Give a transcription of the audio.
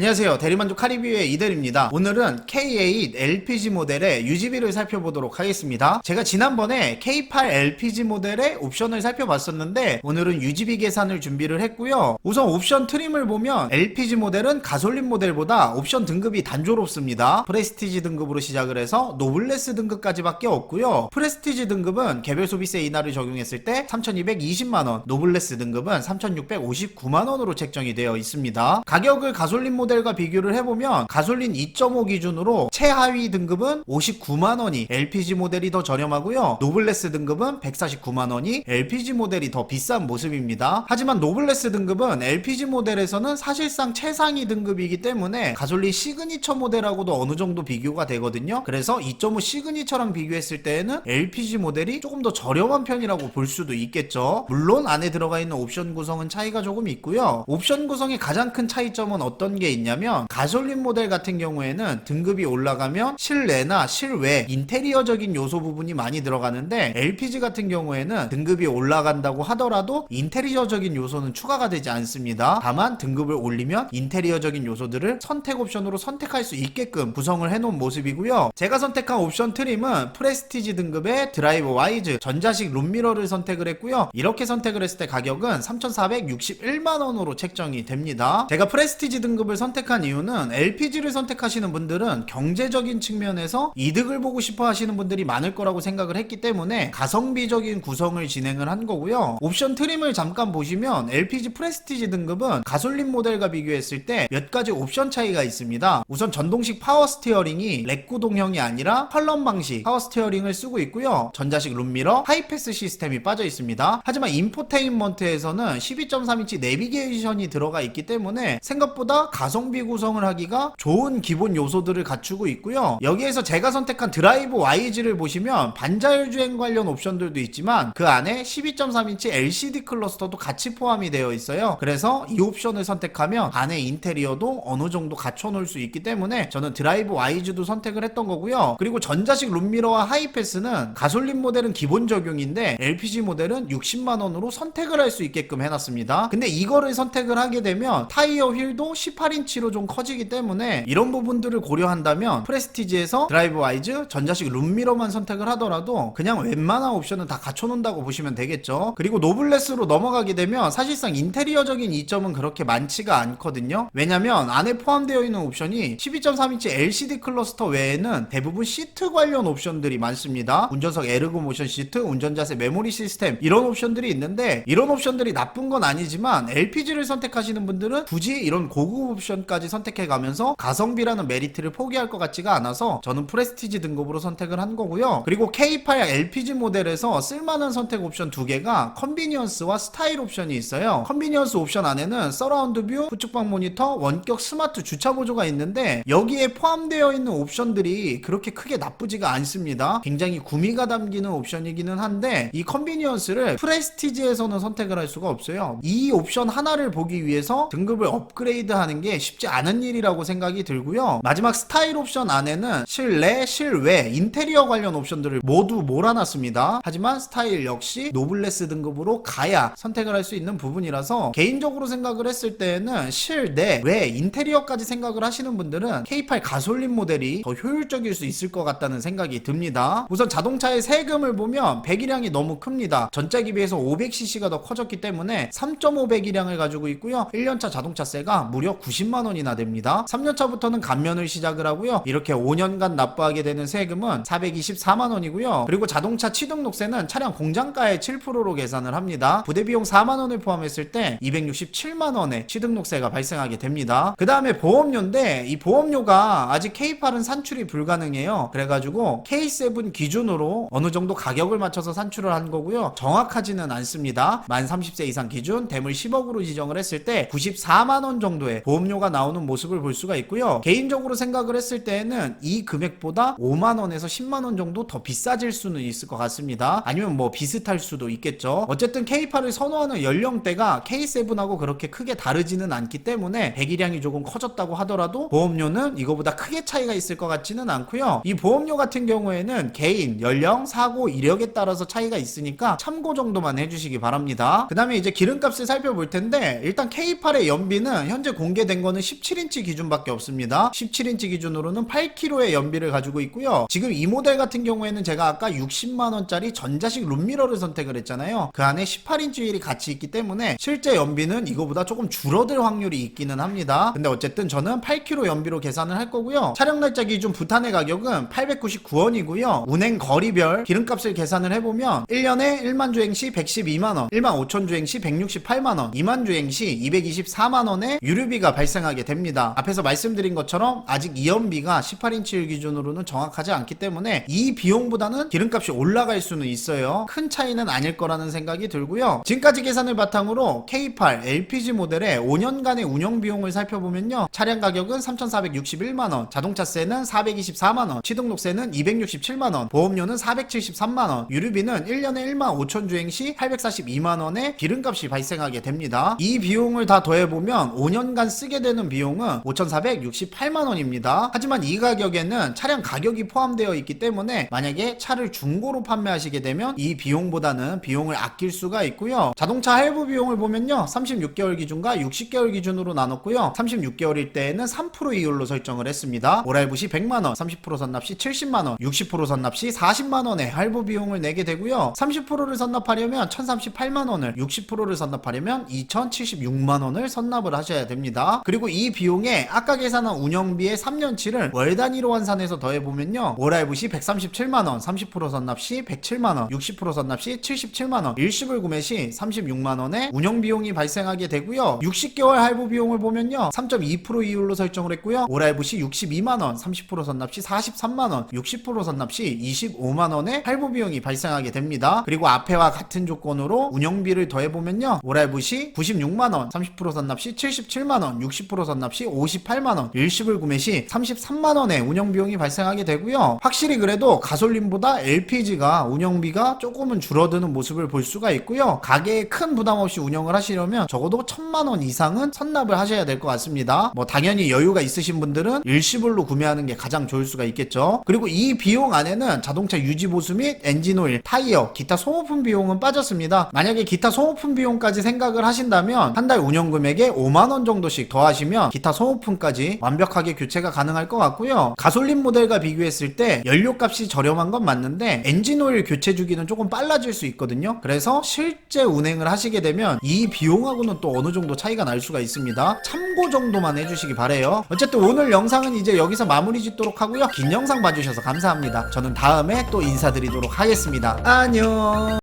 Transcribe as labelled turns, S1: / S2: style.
S1: 안녕하세요. 대리만족 카리비의 이대리입니다. 오늘은 K8 LPG 모델의 유지비를 살펴보도록 하겠습니다. 제가 지난번에 K8 LPG 모델의 옵션을 살펴봤었는데 오늘은 유지비 계산을 준비를 했고요. 우선 옵션 트림을 보면 LPG 모델은 가솔린 모델보다 옵션 등급이 단조롭습니다. 프레스티지 등급으로 시작을 해서 노블레스 등급까지 밖에 없고요. 프레스티지 등급은 개별 소비세 인하를 적용했을 때 3,220만원, 노블레스 등급은 3,659만원으로 책정이 되어 있습니다. 가격을 가솔린 모델 과 비교를 해보면 가솔린 2.5 기준으로 최하위 등급은 59만원이 LPG 모델이 더 저렴하고요. 노블레스 등급은 149만원이 LPG 모델이 더 비싼 모습입니다. 하지만 노블레스 등급은 LPG 모델에서는 사실상 최상위 등급이기 때문에 가솔린 시그니처 모델하고도 어느 정도 비교가 되거든요. 그래서 2.5 시그니처랑 비교했을 때에는 LPG 모델이 조금 더 저렴한 편이라고 볼 수도 있겠죠. 물론 안에 들어가 있는 옵션 구성은 차이가 조금 있고요. 옵션 구성의 가장 큰 차이점은 어떤 게 있냐면 가솔린 모델 같은 경우에는 등급이 올라가면 실내나 실외 인테리어적인 요소 부분이 많이 들어가는데 LPG 같은 경우에는 등급이 올라간다고 하더라도 인테리어적인 요소는 추가가 되지 않습니다. 다만 등급을 올리면 인테리어적인 요소들을 선택 옵션으로 선택할 수 있게끔 구성을 해놓은 모습이고요. 제가 선택한 옵션 트림은 프레스티지 등급의 드라이브 와이즈 전자식 룸미러를 선택을 했고요. 이렇게 선택을 했을 때 가격은 3,461만 원으로 책정이 됩니다. 제가 프레스티지 등급을 선택한 이유는 LPG를 선택하시는 분들은 경제적인 측면에서 이득을 보고 싶어 하시는 분들이 많을 거라고 생각을 했기 때문에 가성비적인 구성을 진행을 한 거고요. 옵션 트림을 잠깐 보시면 LPG 프레스티지 등급은 가솔린 모델과 비교했을 때 몇 가지 옵션 차이가 있습니다. 우선 전동식 파워 스티어링이 렉 구 동형이 아니라 컬럼 방식 파워 스티어링을 쓰고 있고요. 전자식 룸미러, 하이패스 시스템이 빠져 있습니다. 하지만 인포테인먼트에서는 12.3인치 내비게이션이 들어가 있기 때문에 생각보다 가 성비 구성을 하기가 좋은 기본 요소들을 갖추고 있고요. 여기에서 제가 선택한 드라이브 와이즈를 보시면 반자율 주행 관련 옵션들도 있지만 그 안에 12.3인치 LCD 클러스터도 같이 포함이 되어 있어요. 그래서 이 옵션을 선택하면 안에 인테리어도 어느 정도 갖춰 놓을 수 있기 때문에 저는 드라이브 와이즈도 선택을 했던 거고요. 그리고 전자식 룸미러와 하이패스는 가솔린 모델은 기본 적용인데 LPG 모델은 60만 원으로 선택을 할 수 있게끔 해놨습니다. 근데 이거를 선택을 하게 되면 타이어 휠도 18인치 로 좀 커지기 때문에 이런 부분들을 고려한다면 프레스티지에서 드라이브 와이즈 전자식 룸미러만 선택을 하더라도 그냥 웬만한 옵션은 다 갖춰놓는다고 보시면 되겠죠. 그리고 노블레스로 넘어가게 되면 사실상 인테리어적인 이점은 그렇게 많지가 않거든요. 왜냐면 안에 포함되어 있는 옵션이 12.3인치 LCD 클러스터 외에는 대부분 시트 관련 옵션들이 많습니다. 운전석 에르고 모션 시트, 운전자세 메모리 시스템 이런 옵션들이 있는데 이런 옵션들이 나쁜 건 아니지만 LPG를 선택하시는 분들은 굳이 이런 고급 옵션까지 선택해 가면서 가성비라는 메리트를 포기할 것 같지가 않아서 저는 프레스티지 등급으로 선택을 한 거고요. 그리고 K8 LPG 모델에서 쓸만한 선택 옵션 두 개가 컨비니언스와 스타일 옵션이 있어요. 컨비니언스 옵션 안에는 서라운드 뷰, 후측방 모니터, 원격 스마트 주차 보조가 있는데 여기에 포함되어 있는 옵션들이 그렇게 크게 나쁘지가 않습니다. 굉장히 구미가 담기는 옵션이기는 한데 이 컨비니언스를 프레스티지에서는 선택을 할 수가 없어요. 이 옵션 하나를 보기 위해서 등급을 업그레이드 하는 게 쉽지 않은 일이라고 생각이 들고요. 마지막 스타일 옵션 안에는 실내, 실외, 인테리어 관련 옵션들을 모두 몰아놨습니다. 하지만 스타일 역시 노블레스 등급으로 가야 선택을 할 수 있는 부분이라서 개인적으로 생각을 했을 때는 실내, 외, 인테리어까지 생각을 하시는 분들은 K8 가솔린 모델이 더 효율적일 수 있을 것 같다는 생각이 듭니다. 우선 자동차의 세금을 보면 배기량이 너무 큽니다. 전작에 비해서 500cc가 더 커졌기 때문에 3.5 배기량을 가지고 있고요. 1년차 자동차세가 무려 90만 원이나 됩니다. 3년차부터는 감면을 시작을 하고요. 이렇게 5년간 납부하게 되는 세금은 424만 원이고요. 그리고 자동차 취등록세는 차량 공장가의 7%로 계산을 합니다. 부대 비용 4만 원을 포함했을 때 267만 원의 취등록세가 발생하게 됩니다. 그 다음에 보험료인데 이 보험료가 아직 K8은 산출이 불가능해요. 그래가지고 K7 기준으로 어느 정도 가격을 맞춰서 산출을 한 거고요. 정확하지는 않습니다. 만 30세 이상 기준 대물 10억으로 지정을 했을 때 94만 원 정도의 보험료가 나오는 모습을 볼 수가 있고요. 개인적으로 생각을 했을 때는 이 금액보다 5만 원에서 10만 원 정도 더 비싸질 수는 있을 것 같습니다. 아니면 뭐 비슷할 수도 있겠죠. 어쨌든 K8을 선호하는 연령대가 K7하고 그렇게 크게 다르지는 않기 때문에 배기량이 조금 커졌다고 하더라도 보험료는 이거보다 크게 차이가 있을 것 같지는 않고요. 이 보험료 같은 경우에는 개인, 연령, 사고, 이력에 따라서 차이가 있으니까 참고 정도만 해주시기 바랍니다. 그 다음에 이제 기름값을 살펴볼 텐데 일단 K8의 연비는 현재 공개된 거는 17인치 기준밖에 없습니다. 17인치 기준으로는 8kg의 연비를 가지고 있고요. 지금 이 모델 같은 경우에는 제가 아까 60만 원짜리 전자식 룸미러를 선택을 했잖아요. 그 안에 18인치 휠이 같이 있기 때문에 실제 연비는 이거보다 조금 줄어들 확률이 있기는 합니다. 근데 어쨌든 저는 8kg 연비로 계산을 할 거고요. 차량 날짜 기준 부탄의 가격은 899원이고요. 운행 거리별 기름값을 계산을 해보면 1년에 1만 주행 시 112만 원, 1만 5천 주행 시 168만 원, 2만 주행 시 224만 원의 유류비가 발생 하게 됩니다. 앞에서 말씀드린 것처럼 아직 이연비가 18인치 기준으로는 정확하지 않기 때문에 이 비용보다는 기름값이 올라갈 수는 있어요. 큰 차이는 아닐 거라는 생각이 들고요. 지금까지 계산을 바탕으로 K8 LPG 모델의 5년간의 운영 비용을 살펴보면요. 차량 가격은 3,461만 원, 자동차세는 424만 원, 취등록세는 267만 원, 보험료는 473만 원, 유류비는 1년에 1만 5천 주행 시 842만 원의 기름값이 발생하게 됩니다. 이 비용을 다 더해보면 5년간 쓰게 되는 비용은 5,468만 원입니다. 하지만 이 가격에는 차량 가격이 포함되어 있기 때문에 만약에 차를 중고로 판매하시게 되면 이 비용보다는 비용을 아낄 수가 있고요. 자동차 할부 비용을 보면요. 36개월 기준과 60개월 기준으로 나눴고요. 36개월일 때에는 3% 이율로 설정을 했습니다. 월할부 시 100만 원, 30% 선납 시 70만 원, 60% 선납 시 40만 원의 할부 비용을 내게 되고요. 30%를 선납하려면 1,038만 원을, 60%를 선납하려면 2,076만 원을 선납을 하셔야 됩니다. 그리고 이 비용에 아까 계산한 운영비의 3년치를 월 단위로 환산해서 더해보면요. 월할부 시 137만 원, 30% 선납 시 107만 원, 60% 선납 시 77만 원, 일시불 구매 시 36만 원의 운영 비용이 발생하게 되고요. 60개월 할부 비용을 보면요. 3.2% 이율로 설정을 했고요. 월할부 시 62만 원, 30% 선납 시 43만 원, 60% 선납 시 25만 원의 할부 비용이 발생하게 됩니다. 그리고 앞에와 같은 조건으로 운영비를 더해보면요. 월할부 시 96만 원, 30% 선납 시 77만 원, 60% 선납 시 58만 원, 일시불 구매 시 33만 원의 운영 비용이 발생하게 되고요. 확실히 그래도 가솔린보다 LPG가 운영비가 조금은 줄어드는 모습을 볼 수가 있고요. 가게에 큰 부담 없이 운영을 하시려면 적어도 천만 원 이상은 선납을 하셔야 될 것 같습니다. 뭐 당연히 여유가 있으신 분들은 일시불로 구매하는 게 가장 좋을 수가 있겠죠. 그리고 이 비용 안에는 자동차 유지 보수 및 엔진오일, 타이어, 기타 소모품 비용은 빠졌습니다. 만약에 기타 소모품 비용까지 생각을 하신다면 한 달 운영 금액에 5만 원 정도씩 더하 시면 기타 소모품까지 완벽하게 교체가 가능할 것 같고요. 가솔린 모델과 비교했을 때 연료 값이 저렴한 건 맞는데 엔진 오일 교체 주기는 조금 빨라질 수 있거든요. 그래서 실제 운행을 하시게 되면 이 비용하고는 또 어느 정도 차이가 날 수가 있습니다. 참고 정도만 해주시기 바래요. 어쨌든 오늘 영상은 이제 여기서 마무리 짓도록 하고요. 긴 영상 봐주셔서 감사합니다. 저는 다음에 또 인사드리도록 하겠습니다. 안녕.